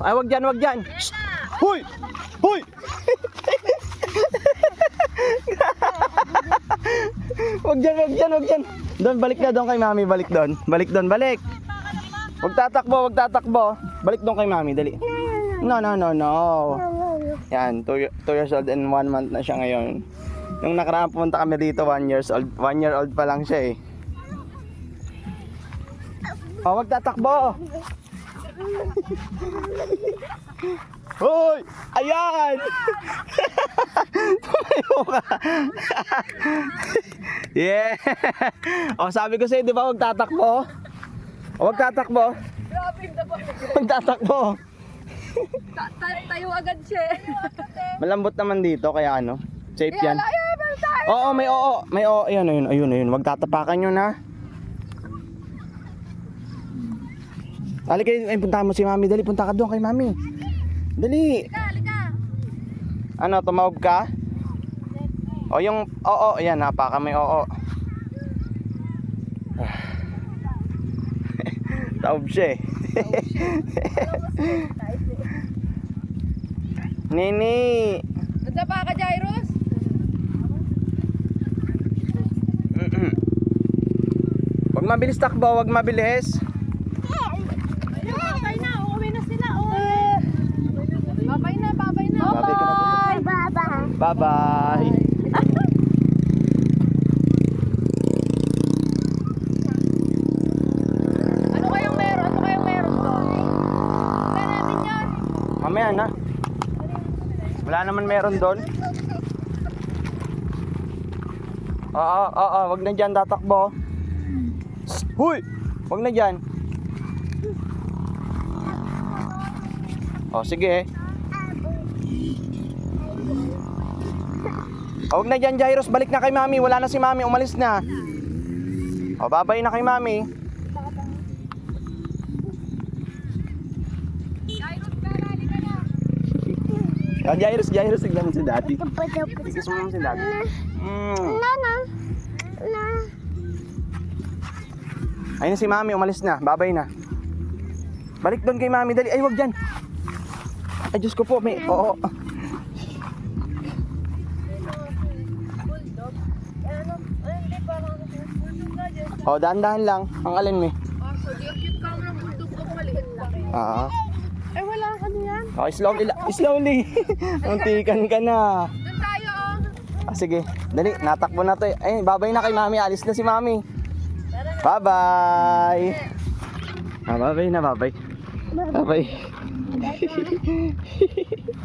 Ay, wag dyan, wag dyan. Huy! Huy! wag dyan, wag dyan, wag dyan. Doon, balik na doon kay mami, balik doon. Balik doon, balik. Wag tatakbo, wag tatakbo. Balik doon kay mami, dali. No, no, no, no. Yan, 2 years old and 1 month na siya ngayon. Nung nakaraan pumunta kami dito, 1 years old. 1 year old pa lang siya eh. Oh, wag tatakbo. Hoy! Ayan! Tumayo ka. yeah! O, sabi ko sa'yo, di ba, huwag tatakbo? Huwag tatakbo. Grabe. Huwag tatakbo. Ta- ta- tayo agad siya. Malambot naman dito, kaya ano, safe yan. Oo, may oo. May oo. Ayun, ayun, ayun, ayun. Huwag tatapakan yun, ha? Dali kayo, ay, punta mo si mami. Dali, punta ka doon kay mami. Dali. Halika, halika. Ano, tumawag ka? O yung, oo, ayan, napaka may oo. Taob siya eh. Nini! Nanda pa ka, Jairus? Wag mabilis takbo, wag mabilis. Babay na, uuwi na sila. Oh. Babay na, babay na. Babay ka na Bye-bye. Ano kayang meron? Ano kayang meron doon? Kaya natin yan. Mamaya na. Wala naman meron doon. Oo, oo, oo, wag na dyan tatakbo. Huy! Wag na dyan. O, sige. O, wag na dyan, Jairus. Balik na kay mami. Wala na si mami. Umalis na. O, babay na kay mami. Jairus, tara, halika na. O, Jairus, Jairus. Tignan mo si daddy. Kiss mo si daddy. Mm. Ayun na si mami, umalis na. Babay na. Balik doon kay mami, dali. Ay, wag dyan. Ay, Diyos ko po, may... Oo. Oh, dahan-dahan lang. Ang alin mo. Ah, ang maliit lang. Ah. Eh, wala ka niyan. Oh, slowly, la- slowly. Muntikan ka na. Doon tayo, oh. Ah, sige, dali. Natakbo na to. eh. Ay, babay na kay mami. Alis na si mami. Bye-bye. Ah, bye-bye na, bye-bye. Bye-bye.